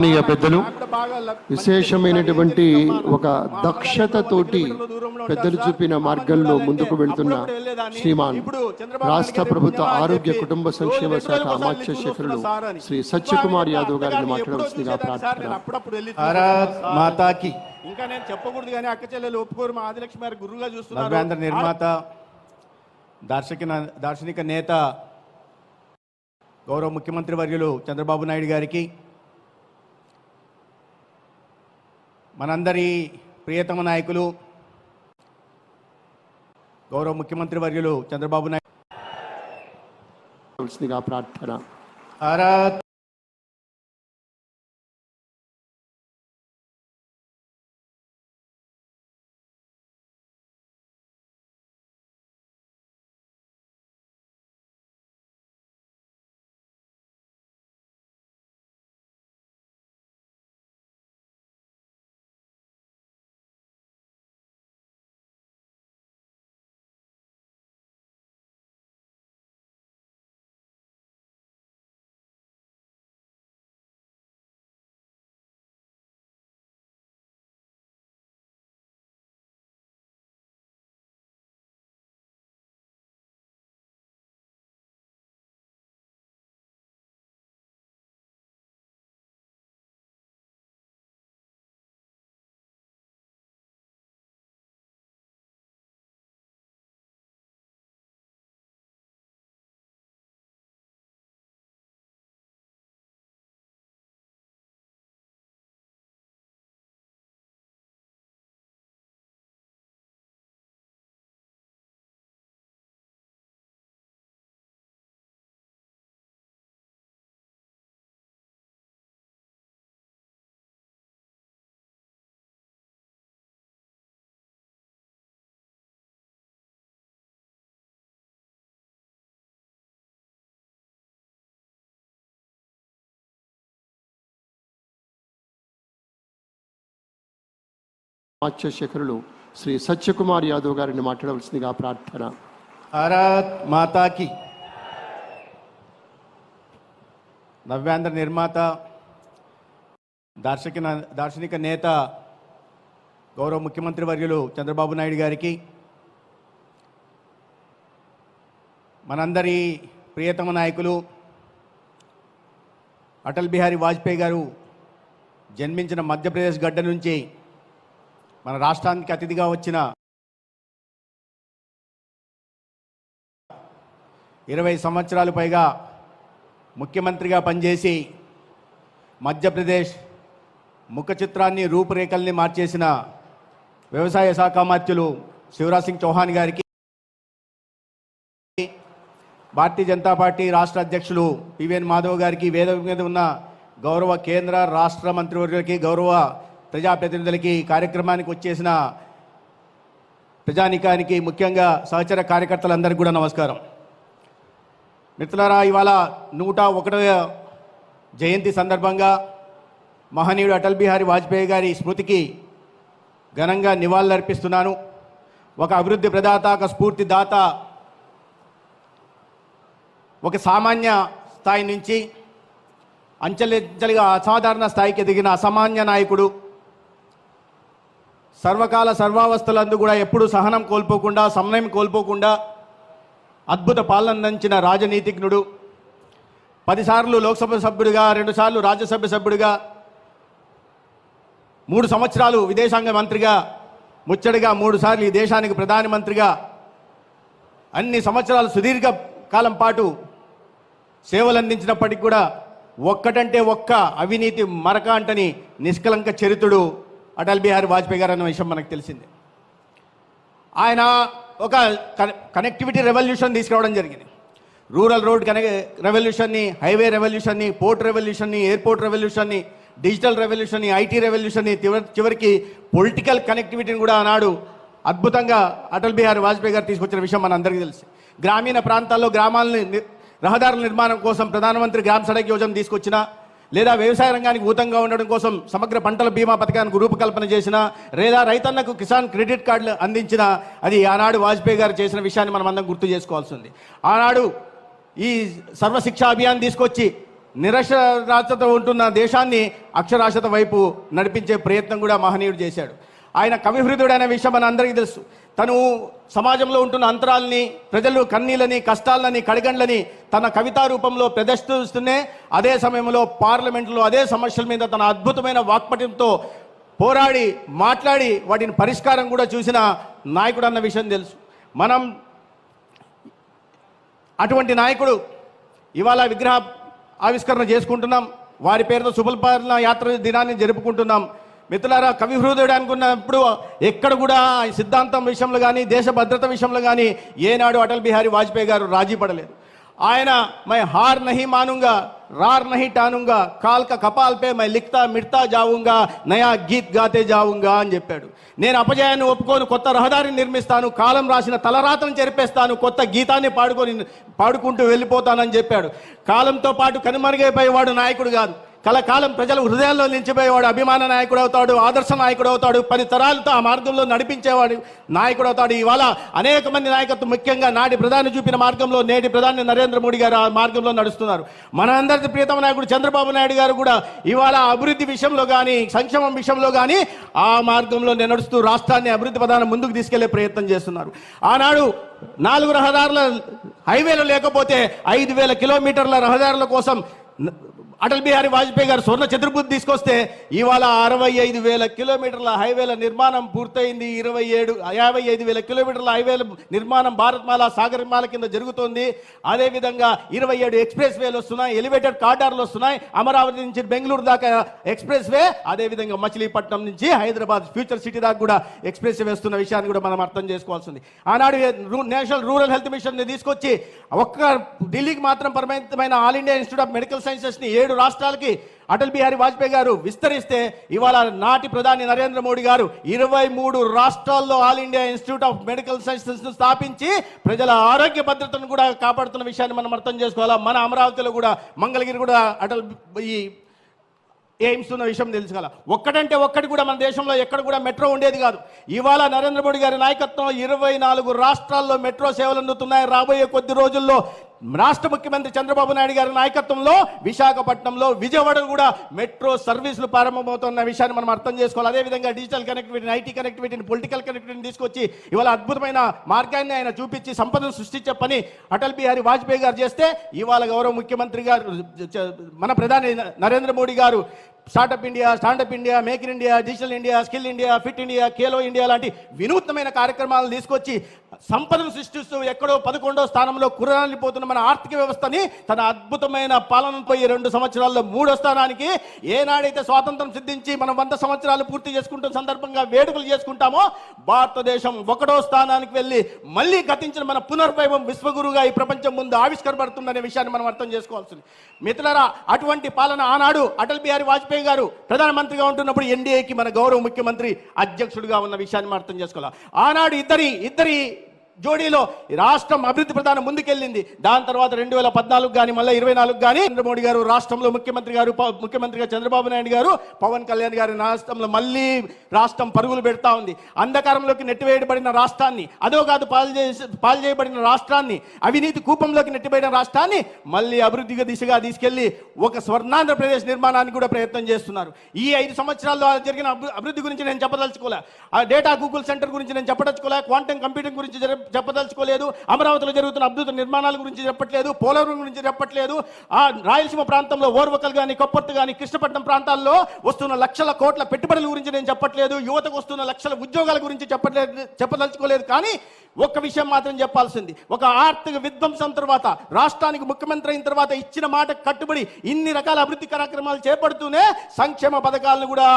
ఆత్మీయ పెద్దలు విశేషమైనటువంటి ఒక దక్షతతోటి పెద్దలు చూపిన మార్గంలో ముందుకు వెళ్తున్న శ్రీమాన్ రాష్ట్ర ప్రభుత్వ ఆరోగ్య కుటుంబ సంక్షేమ శాఖ అమాత్య శేఖరులు శ్రీ సత్యకుమార్ యాదవ్ గారిని మాట్లాడవలసిందిగా ప్రార్థన అప్పుడప్పుడు వెళ్ళి భారత్ మాతా కి ఇంకా నేను చెప్పకూడదు కానీ అక్క చెల్లెలు ఒప్పుకోరు మా ఆదిలక్ష్మి గారు గురువుగా చూస్తున్నారు. నిర్మాత దార్శనిక దార్శనిక నేత గౌరవ ముఖ్యమంత్రి వర్యులు చంద్రబాబు నాయుడు గారికి మనందరి ప్రియతమ నాయకులు గౌరవ ముఖ్యమంత్రి వర్యులు చంద్రబాబు నాయుడు. ప్రార్థన. అమాత్య శేఖరులు శ్రీ సత్యకుమార్ యాదవ్ గారిని మాట్లాడవలసిందిగా ప్రార్థన. భారత్ మాతాకి. నవ్యాంధ్ర నిర్మాత దార్శనిక దార్శనిక నేత గౌరవ ముఖ్యమంత్రి వర్యులు చంద్రబాబు నాయుడు గారికి మనందరి ప్రియతమ నాయకులు అటల్ బిహారీ వాజ్పేయి గారు జన్మించిన మధ్యప్రదేశ్ గడ్డ నుంచి మన రాష్ట్రానికి అతిథిగా వచ్చిన ఇరవై సంవత్సరాలు పైగా ముఖ్యమంత్రిగా పనిచేసి మధ్యప్రదేశ్ ముఖ చిత్రాన్ని రూపురేఖల్ని మార్చేసిన వ్యవసాయ శాఖ మాత్యులు శివరాజ్ సింగ్ చౌహాన్ గారికి భారతీయ జనతా పార్టీ రాష్ట్ర అధ్యక్షులు పివిఎన్ మాధవ్ గారికి వేదిక మీద ఉన్న గౌరవ కేంద్ర రాష్ట్ర మంత్రివర్యులకి గౌరవ ప్రజాప్రతినిధులకి కార్యక్రమానికి వచ్చేసిన ప్రజానికానికి ముఖ్యంగా సహచర కార్యకర్తలందరికీ కూడా నమస్కారం. మిత్రులారా ఇవాళ నూట ఒకటవ జయంతి సందర్భంగా మహనీయుడు అటల్ బిహారీ వాజ్పేయి గారి స్మృతికి ఘనంగా నివాళులర్పిస్తున్నాను. ఒక అభివృద్ధి ప్రదాత ఒక స్ఫూర్తి దాత ఒక సామాన్య స్థాయి నుంచి అంచెలంచెలుగా అసాధారణ స్థాయికి ఎదిగిన అసామాన్య నాయకుడు సర్వకాల సర్వావస్థలందు కూడా ఎప్పుడూ సహనం కోల్పోకుండా సమన్వయం కోల్పోకుండా అద్భుత పాలన అందించిన రాజనీతిజ్ఞుడు పదిసార్లు లోక్సభ సభ్యుడిగా రెండుసార్లు రాజ్యసభ సభ్యుడిగా మూడు సంవత్సరాలు విదేశాంగ మంత్రిగా ముచ్చడిగా మూడుసార్లు ఈ దేశానికి ప్రధానమంత్రిగా అన్ని సంవత్సరాలు సుదీర్ఘ కాలం పాటు సేవలు అందించినప్పటికీ కూడా ఒక్కటంటే ఒక్క అవినీతి మరక అంటని నిష్కలంక చరిత్రుడు అటల్ బిహారీ వాజ్పేయి గారు అన్న విషయం మనకు తెలిసింది. ఆయన ఒక కనెక్టివిటీ రెవల్యూషన్ తీసుకురావడం జరిగింది. రూరల్ రోడ్ కనెక్ రెవల్యూషన్ని హైవే రెవల్యూషన్ని పోర్ట్ రెవల్యూషన్ని ఎయిర్పోర్ట్ రెవల్యూషన్ని డిజిటల్ రెవల్యూషన్ని ఐటీ రెవల్యూషన్ని చివరి చివరికి పొలిటికల్ కనెక్టివిటీని కూడా ఆనాడు అద్భుతంగా అటల్ బిహారీ వాజ్పేయి గారు తీసుకొచ్చిన విషయం మన అందరికీ తెలుసు. గ్రామీణ ప్రాంతాల్లో గ్రామాలని రహదారుల నిర్మాణం కోసం ప్రధానమంత్రి గ్రామ సడక్ యోజన తీసుకొచ్చిన లేదా వ్యవసాయ రంగానికి ఊతంగా ఉండడం కోసం సమగ్ర పంటల బీమా పథకానికి రూపకల్పన చేసిన లేదా రైతన్నకు కిసాన్ క్రెడిట్ కార్డులు అందించిన అది ఆనాడు వాజ్పేయి గారు చేసిన విషయాన్ని మనం అందరం గుర్తు చేసుకోవాల్సి ఉంది. ఆనాడు ఈ సర్వశిక్ష అభియాన్ తీసుకొచ్చి నిరక్షరాస్యత ఉంటున్న దేశాన్ని అక్షరాస్యత వైపు నడిపించే ప్రయత్నం కూడా మహనీయుడు చేశాడు. ఆయన కవిహృదుడు అనే విషయం మన అందరికీ తెలుసు. తను సమాజంలో ఉంటున్న అంతరాలని ప్రజలు కన్నీళ్ళని కష్టాలని కడిగండ్లని తన కవితా రూపంలో ప్రదర్శిస్తూనే అదే సమయంలో పార్లమెంట్లో అదే సమస్యల మీద తన అద్భుతమైన వాక్పటంతో పోరాడి మాట్లాడి వాటిని పరిష్కారం కూడా చూసిన నాయకుడు అన్న విషయం తెలుసు. మనం అటువంటి నాయకుడు ఇవాళ విగ్రహ ఆవిష్కరణ చేసుకుంటున్నాం వారి పేరుతో శుభపాలన యాత్ర దినాన్ని జరుపుకుంటున్నాం మిత్రులారా కవి హృదయుడు అనుకున్నప్పుడు ఎక్కడ కూడా సిద్ధాంతం విషయంలో కానీ దేశ భద్రత విషయంలో కానీ ఏనాడు అటల్ బిహారీ వాజ్పేయి గారు రాజీ పడలేదు. ఆయన మై హార్ నహి మానుంగా రార్ నహి టానుంగా కాల్క కపాల్పే కపాల్ పే మై లిఖతా మిడతా జావుంగా నయా గీత్ గాతే జావుంగా అని చెప్పాడు. నేను అపజయాన్ని ఒప్పుకోను కొత్త రహదారిని నిర్మిస్తాను కాలం రాసిన తలరాతను చెరిపేస్తాను కొత్త గీతాన్ని పాడుకొని పాడుకుంటూ వెళ్ళిపోతానని చెప్పాడు. కాలంతో పాటు కనుమరుగైపోయేవాడు నాయకుడు కాదు. కలకాలం ప్రజల హృదయాల్లో నిలిచిపోయేవాడు అభిమాన నాయకుడు అవుతాడు ఆదర్శ నాయకుడు అవుతాడు పది తరాలతో ఆ మార్గంలో నడిపించేవాడు నాయకుడు అవుతాడు. ఇవాళ అనేక మంది నాయకత్వం ముఖ్యంగా నాటి ప్రధాని చూపిన మార్గంలో నేటి ప్రధాని నరేంద్ర మోడీ గారు ఆ మార్గంలో నడుస్తున్నారు. మనందరి ప్రియతమ నాయకుడు చంద్రబాబు నాయుడు గారు కూడా ఇవాళ అభివృద్ధి విషయంలో కానీ సంక్షేమం విషయంలో కానీ ఆ మార్గంలో నడుస్తూ రాష్ట్రాన్ని అభివృద్ధి ప్రధానం ముందుకు తీసుకెళ్ళే ప్రయత్నం చేస్తున్నారు. ఆనాడు నాలుగు రహదారుల హైవేలు లేకపోతే ఐదు వేల కిలోమీటర్ల రహదారుల కోసం అటల్ బిహారీ వాజ్పేయి గారు స్వర్ణ చతుర్భుద్ధి తీసుకొస్తే ఇవాళ అరవై ఐదు వేల కిలోమీటర్ల హైవేల నిర్మాణం పూర్తయింది. ఇరవై ఏడు యాభై ఐదు వేల కిలోమీటర్ల హైవేల నిర్మాణం భారత్మాల సాగర్మాల కింద జరుగుతోంది. అదేవిధంగా ఇరవై ఏడు ఎక్స్ప్రెస్ వేలు వస్తున్నాయి ఎలివేటెడ్ కార్డార్లు వస్తున్నాయి. అమరావతి నుంచి బెంగళూరు దాకా ఎక్స్ప్రెస్ వే అదేవిధంగా మచిలీపట్నం నుంచి హైదరాబాద్ ఫ్యూచర్ సిటీ దాకా కూడా ఎక్స్ప్రెస్ వే వస్తున్న విషయాన్ని కూడా మనం అర్థం చేసుకోవాల్సింది. ఆనాడు నేషనల్ రూరల్ హెల్త్ మిషన్ని తీసుకొచ్చి ఒక్క ఢిల్లీకి మాత్రం పరిమితమైన all India institute of medical సైన్సెస్ని ఏడు ఏడు రాష్ట్రాలకి అటల్ బిహారీ వాజ్పేయి గారు విస్తరిస్తే ఇవాళ నాటి ప్రధాని నరేంద్ర మోడీ గారు ఇరవై మూడు రాష్ట్రాల్లో all India institute of medical సైన్సెస్ను స్థాపించి ప్రజల ఆరోగ్య భద్రతను కూడా కాపాడుతున్న విషయాన్ని మనం అర్థం చేసుకోవాలా? మన అమరావతిలో కూడా మంగళగిరి కూడా అటల్ ఈ ఎయిమ్స్ ఉన్న విషయం తెలుసుకోవాలి? ఒక్కటంటే ఒక్కడంటే ఒక్కటి కూడా మన దేశంలో ఎక్కడ కూడా మెట్రో ఉండేది కాదు. ఇవాళ నరేంద్ర మోడీ గారి నాయకత్వంలో ఇరవై నాలుగు రాష్ట్రాల్లో మెట్రో సేవలు అందుతున్నాయి. రాబోయే కొద్ది రోజుల్లో రాష్ట్ర ముఖ్యమంత్రి చంద్రబాబు నాయుడు గారి నాయకత్వంలో విశాఖపట్నంలో విజయవాడలో కూడా మెట్రో సర్వీసులు ప్రారంభమవుతున్న విషయాన్ని మనం అర్థం చేసుకోవాలి. అదేవిధంగా డిజిటల్ కనెక్టివిటీని ఐటీ కనెక్టివిటీని పొలిటికల్ కనెక్టివిటీని తీసుకొచ్చి ఇవాళ అద్భుతమైన మార్గాన్ని ఆయన చూపించి సంపదను సృష్టించే పని అటల్ బిహారీ వాజ్పేయి గారు చేస్తే ఇవాళ గౌరవ ముఖ్యమంత్రి గారు మన ప్రధాని నరేంద్ర మోడీ గారు startup India standup India make in India digital India skill India fit India Khelo India లాంటి వినూత్నమైన కార్యక్రమాలను తీసుకొచ్చి సంపదను సృష్టిస్తూ ఎక్కడో పదకొండో స్థానంలో కురాలిపోతున్న మన ఆర్థిక వ్యవస్థని తన అద్భుతమైన పాలనతో ఈ రెండు సంవత్సరాల్లో మూడో స్థానానికి ఏనాడైతే స్వాతంత్రం సిద్ధించి మనం వంద సంవత్సరాలు పూర్తి చేసుకుంటున్న సందర్భంగా వేడుకలు చేసుకుంటామో భారతదేశం ఒకటో స్థానానికి వెళ్ళి మళ్ళీ గతించిన మన పునర్వైభవం విశ్వగురుగా ఈ ప్రపంచం ముందు ఆవిష్కరపడుతుందనే విషయాన్ని మనం అర్థం చేసుకోవాల్సింది. మిత్రులరా అటువంటి పాలన ఆనాడు అటల్ బిహారీ వాజ్పేయి గారు ప్రధానమంత్రిగా ఉంటున్నప్పుడు ఎన్డీఏకి మన గౌరవ ముఖ్యమంత్రి అధ్యక్షుడిగా ఉన్న విషయాన్ని మనం అర్థం చేసుకోవాలి? ఆనాడు ఇద్దరి ఇద్దరి జోడీలో ఈ రాష్ట్రం అభివృద్ధి ప్రధానం ముందుకెళ్ళింది. దాని తర్వాత రెండు వేల పద్నాలుగు కానీ మళ్ళీ ఇరవై నాలుగు కానీ నరేంద్ర మోడీ గారు రాష్ట్రంలో ముఖ్యమంత్రి గారు ముఖ్యమంత్రిగా చంద్రబాబు నాయుడు గారు పవన్ కళ్యాణ్ గారి రాష్ట్రంలో మళ్ళీ రాష్ట్రం పరుగులు పెడతా ఉంది. అంధకారంలోకి నెట్టివేయబడిన రాష్ట్రాన్ని అదో కాదు పాలు పాలు చేయబడిన రాష్ట్రాన్ని అవినీతి కూపంలోకి నెట్టివేయడం రాష్ట్రాన్ని మళ్ళీ అభివృద్ధిగా దిశగా తీసుకెళ్ళి ఒక స్వర్ణాంధ్రప్రదేశ్ నిర్మాణానికి కూడా ప్రయత్నం చేస్తున్నారు. ఈ ఐదు సంవత్సరాల్లో జరిగిన అభివృద్ధి గురించి నేను చెప్పదలుచుకోలే. ఆ డేటా గూగుల్ సెంటర్ గురించి నేను చెప్పదలుచుకోలే. క్వాంటమ్ కంప్యూటింగ్ గురించి జరిగిన చెప్పదలుచుకోలేదు. అమరావతిలో జరుగుతున్న అద్భుత నిర్మాణాల గురించి చెప్పట్లేదు పోలవరం గురించి చెప్పట్లేదు. ఆ రాయలసీమ ప్రాంతంలో ఓర్వకల్ కానీ కొప్పర్తి కానీ కృష్ణపట్నం ప్రాంతాల్లో వస్తున్న లక్షల కోట్ల పెట్టుబడుల గురించి నేను చెప్పట్లేదు. యువతకు వస్తున్న లక్షల ఉద్యోగాల గురించి చెప్పట్లేదు చెప్పదలుచుకోలేదు. కానీ ఒక్క విషయం మాత్రం చెప్పాల్సింది. ఒక ఆర్థిక విధ్వంసం తర్వాత రాష్ట్రానికి ముఖ్యమంత్రి అయిన తర్వాత ఇచ్చిన మాట కట్టుబడి ఇన్ని రకాల అభివృద్ధి కార్యక్రమాలు చేపడుతూనే సంక్షేమ పథకాలను కూడా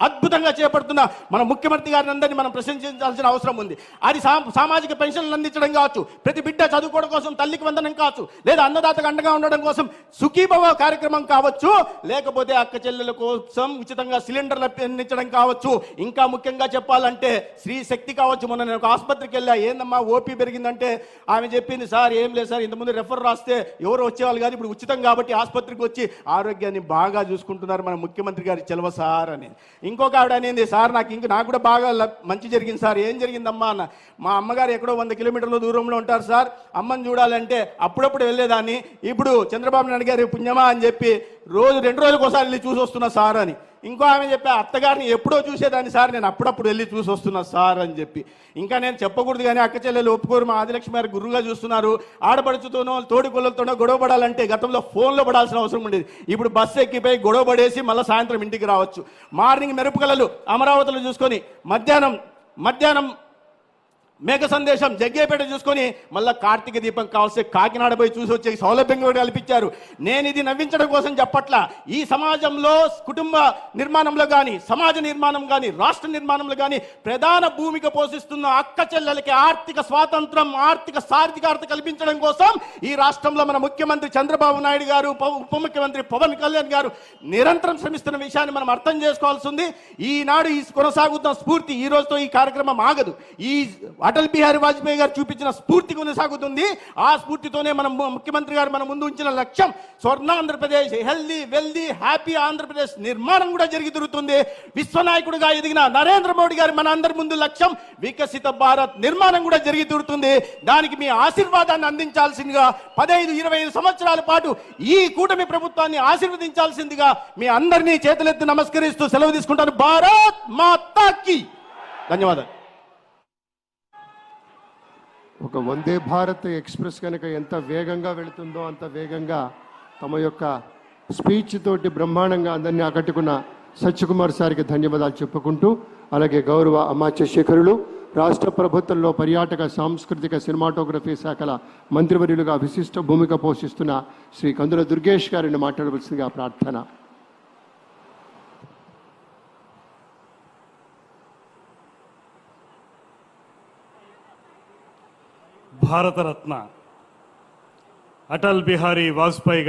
అద్భుతంగా చేపడుతున్న మన ముఖ్యమంత్రి గారిని అందరినీ మనం ప్రశంసించాల్సిన అవసరం ఉంది. అది సామాజిక పెన్షన్లు అందించడం కావచ్చు ప్రతి బిడ్డ చదువుకోవడం కోసం తల్లికి వందనం కావచ్చు లేదా అన్నదాతకు అండగా ఉండడం కోసం సుఖీభవ కార్యక్రమం కావచ్చు లేకపోతే అక్క చెల్లెల కోసం ఉచితంగా సిలిండర్లు అందించడం కావచ్చు. ఇంకా ముఖ్యంగా చెప్పాలంటే స్త్రీ శక్తి కావచ్చు. మొన్న నేను ఒక ఆసుపత్రికి వెళ్ళా ఏందమ్మా ఓపీ పెరిగిందంటే ఆమె చెప్పింది సార్ ఏం లేదు సార్ ఇంతకుముందు రెఫర్ రాస్తే ఎవరు వచ్చేవాళ్ళు కాదు ఇప్పుడు ఉచితం కాబట్టి ఆసుపత్రికి వచ్చి ఆరోగ్యాన్ని బాగా చూసుకుంటున్నారు మన ముఖ్యమంత్రి గారి చెలవ సార్ అని. ఇంకొక ఆవిడ అనేది సార్ నాకు ఇంక నాకు కూడా బాగా మంచి జరిగింది సార్ ఏం జరిగిందమ్మా అన్న. మా అమ్మగారు ఎక్కడో వంద కిలోమీటర్ల దూరంలో ఉంటారు సార్. అమ్మని చూడాలంటే అప్పుడప్పుడు వెళ్ళేదాన్ని. ఇప్పుడు చంద్రబాబు నాయుడు గారి పుణ్యమా అని చెప్పి రోజు రెండు రోజులకు ఒకసారి వెళ్ళి చూసి వస్తున్నా సార్ అని. ఇంకో ఆమె చెప్పి అత్తగారిని ఎప్పుడో చూసేదాన్ని సార్ నేను అప్పుడప్పుడు వెళ్ళి చూసి వస్తున్నా సార్ అని చెప్పి. ఇంకా నేను చెప్పకూడదు కానీ అక్క చెల్లెలు ఒప్పుకోరు మా ఆదిలక్ష్మి గారు గురువుగా చూస్తున్నారు. ఆడపడుచుతోనో తోడి గొడవ పడాలంటే గతంలో ఫోన్లో పడాల్సిన అవసరం ఉండేది. ఇప్పుడు బస్సు ఎక్కిపోయి గొడవ పడేసి మళ్ళీ సాయంత్రం ఇంటికి రావచ్చు. మార్నింగ్ మెరుపుకలలు అమరావతిలో చూసుకొని మధ్యాహ్నం మధ్యాహ్నం మేఘ సందేశం జగ్గేపేట చూసుకొని మళ్ళీ కార్తీక దీపం కావాల్సి కాకినాడ పోయి చూసి వచ్చే సౌలభ్యం కూడా కల్పించారు. నేను ఇది నవ్వించడం కోసం చెప్పట్ల. ఈ సమాజంలో కుటుంబ నిర్మాణంలో కానీ సమాజ నిర్మాణం కానీ రాష్ట్ర నిర్మాణంలో కానీ ప్రధాన భూమిక పోషిస్తున్న అక్క చెల్లెలకి ఆర్థిక స్వాతంత్రం ఆర్థిక సార్థికార్త కల్పించడం కోసం ఈ రాష్ట్రంలో మన ముఖ్యమంత్రి చంద్రబాబు నాయుడు గారు ఉప- ఉప ముఖ్యమంత్రి పవన్ కళ్యాణ్ గారు నిరంతరం శ్రమిస్తున్న విషయాన్ని మనం అర్థం చేసుకోవాల్సి ఉంది. ఈనాడు ఈ కొనసాగుతున్న స్ఫూర్తి ఈ రోజుతో ఈ కార్యక్రమం ఆగదు. ఈ అటల్ బిహారీ వాజ్పేయి గారు చూపించిన స్ఫూర్తి కొనసాగుతుంది. ఆ స్ఫూర్తితోనే మనం ముఖ్యమంత్రి గారు మన ముందు ఉంచిన లక్ష్యం. Swarna Andhra Pradesh healthy wealthy happy Andhra Pradesh నిర్మాణం కూడా జరిగి తిరుగుతుంది విశ్వనాయకుడిగా ఎదిగిన నరేంద్ర మోడీ గారి మన అందరి ముందు లక్ష్యం వికసిత భారత్ నిర్మాణం కూడా జరిగి తిరుగుతుంది దానికి మీ ఆశీర్వాదాన్ని అందించాల్సిందిగా పదహైదు ఇరవై ఐదు సంవత్సరాల పాటు ఈ కూటమి ప్రభుత్వాన్ని ఆశీర్వదించాల్సిందిగా మీ అందరినీ చేతులెత్తి నమస్కరిస్తూ సెలవు తీసుకుంటాను. భారత్ మాతాకి! ధన్యవాదాలు. ఒక వందే భారత్ ఎక్స్ప్రెస్ కనుక ఎంత వేగంగా వెళుతుందో అంత వేగంగా తమ యొక్క స్పీచ్ తోటి బ్రహ్మాండంగా అందరినీ ఆకట్టుకున్న సత్యకుమార్ సార్కి ధన్యవాదాలు చెప్పుకుంటూ అలాగే గౌరవ అమాత్యశేఖరులు రాష్ట్ర ప్రభుత్వంలో పర్యాటక సాంస్కృతిక సినిమాటోగ్రఫీ శాఖల మంత్రివర్యులుగా విశిష్ట భూమిక పోషిస్తున్న శ్రీ కందుల దుర్గేష్ గారిని మాట్లాడవలసిందిగా ప్రార్థన. భారతరత్న. అటల్ బిహారీ వాజ్పేయి